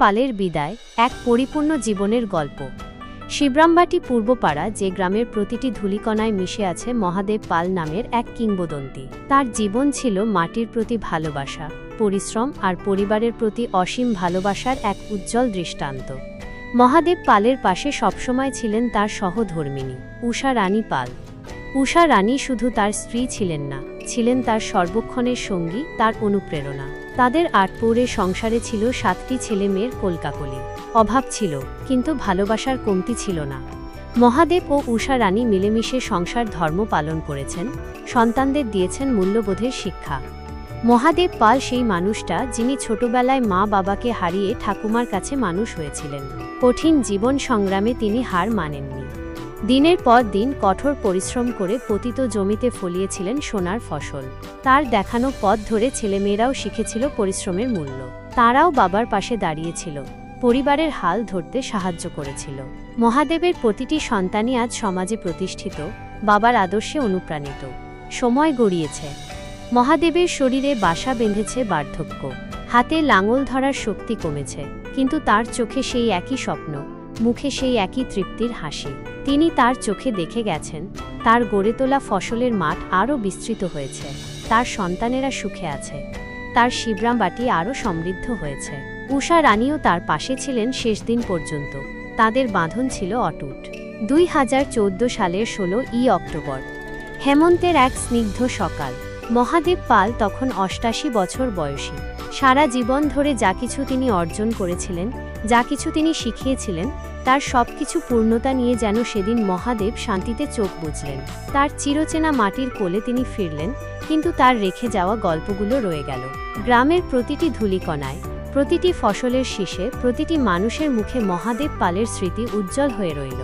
পালের বিদায় এক পরিপূর্ণ জীবনের গল্প। শিবরামবাটি পূর্বপাড়া যে গ্রামের প্রতিটি ধূলিকণায় মিশে আছে মহাদেব পাল নামের এক কিংবদন্তি। তার জীবন ছিল মাটির প্রতি ভালোবাসা, পরিশ্রম আর পরিবারের প্রতি অসীম ভালোবাসার এক উজ্জ্বল দৃষ্টান্ত। মহাদেব পালের পাশে সবসময় ছিলেন তার সহধর্মিনী, উষা রানী পাল। উষা রানী শুধু তার স্ত্রী ছিলেন না, ছিলেন তার সর্বক্ষণের সঙ্গী, তার অনুপ্রেরণা। তাদের আটপৌরে সংসারে ছিল সাতটি ছেলে মেয়ের কলকাকলি। অভাব ছিল, কিন্তু ভালোবাসার কমতি ছিল না। মহাদেব ও উষা রানী মিলেমিশে সংসার ধর্ম পালন করেছেন, সন্তানদের দিয়েছেন মূল্যবোধের শিক্ষা। মহাদেব পাল সেই মানুষটা যিনি ছোটবেলায় মা বাবাকে হারিয়ে ঠাকুমার কাছে মানুষ হয়েছিলেন। কঠিন জীবন সংগ্রামে তিনি হার মানেননি। দিনের পর দিন কঠোর পরিশ্রম করে পতিত জমিতে ফলিয়েছিলেন সোনার ফসল। তার দেখানো পথ ধরে ছেলেমেয়েরাও শিখেছিল পরিশ্রমের মূল্য। তারাও বাবার পাশে দাঁড়িয়েছিল। পরিবারের হাল ধরতে সাহায্য করেছিল। মহাদেবের প্রতিটি সন্তানই আজ সমাজে প্রতিষ্ঠিত, বাবার আদর্শে অনুপ্রাণিত। সময় গড়িয়েছে। মহাদেবের শরীরে বাসা বেঁধেছে বার্ধক্য। হাতে লাঙল ধরার শক্তি কমেছে। কিন্তু তার চোখে সেই একই স্বপ্ন মুখে সেই একই তৃপ্তির হাসি। তিনি তার চোখে দেখে গেছেন, তার গড়ে তোলা ফসলের মাঠ আরও বিস্তৃত হয়েছে, তার সন্তানেরা সুখে আছে, তার শিবরাম বাটি আরও সমৃদ্ধ হয়েছে। উষা রানীও তার পাশে ছিলেন শেষ দিন পর্যন্ত, তাদের বাঁধন ছিল অটুট। দুই হাজার চোদ্দ সালের ষোলো ই অক্টোবর, হেমন্তের এক স্নিগ্ধ সকাল। মহাদেব পাল তখন অষ্টাশি বছর বয়সী। সারা জীবন ধরে যা কিছু তিনি অর্জন করেছিলেন, যা কিছু তিনি শিখিয়েছিলেন, তার সবকিছু পূর্ণতা নিয়ে যেন সেদিন মহাদেব শান্তিতে চোখ বুঝলেন তার চিরচেনা মাটির কোলে তিনি ফিরলেন, কিন্তু তার রেখে যাওয়া গল্পগুলো রয়ে গেল। গ্রামের প্রতিটি ধূলিকণায়, প্রতিটি ফসলের শীষে, প্রতিটি মানুষের মুখে মহাদেব পালের স্মৃতি উজ্জ্বল হয়ে রইল।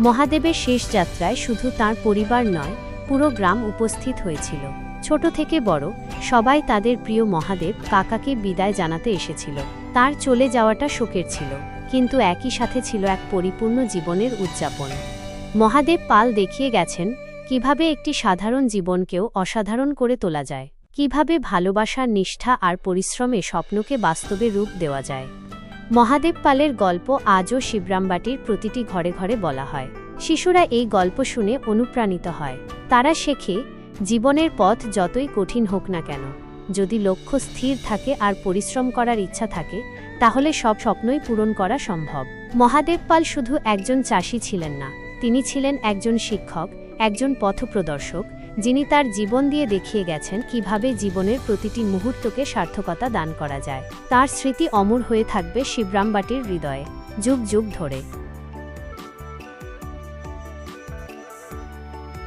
মহাদেবের শেষ যাত্রায় শুধু তার পরিবার নয়, পুরো গ্রাম উপস্থিত হয়েছিল। ছোট থেকে বড়, সবাই তাদের প্রিয় মহাদেব কাকাকে বিদায় জানাতে এসেছিল। তার চলে যাওয়াটা শোকের ছিল, কিন্তু একই সাথে ছিল এক পরিপূর্ণ জীবনের উদযাপন। মহাদেব পাল দেখিয়ে গেছেন, কীভাবে একটি সাধারণ জীবনকেও অসাধারণ করে তোলা যায়, কীভাবে ভালোবাসার নিষ্ঠা আর পরিশ্রমে স্বপ্নকে বাস্তবে রূপ দেওয়া যায়। মহাদেব পালের গল্প আজও শিবরামবাটির প্রতিটি ঘরে ঘরে বলা হয়। শিশুরা এই গল্প শুনে অনুপ্রাণিত হয়। তারা শেখে জীবনের পথ যতই কঠিন হোক না কেন, যদি লক্ষ্য স্থির থাকে আর পরিশ্রম করার ইচ্ছা থাকে, তাহলে সব স্বপ্নই পূরণ করা সম্ভব। মহাদেব পাল শুধু একজন চাষি ছিলেন না, তিনি ছিলেন একজন শিক্ষক, একজন পথপ্রদর্শক, যিনি তার জীবন দিয়ে দেখিয়ে গেছেন কীভাবে জীবনের প্রতিটি মুহূর্তকে সার্থকতা দান করা যায়। তার স্মৃতি অমর হয়ে থাকবে শিবরামবাটির হৃদয়ে। যুগ যুগ ধরে।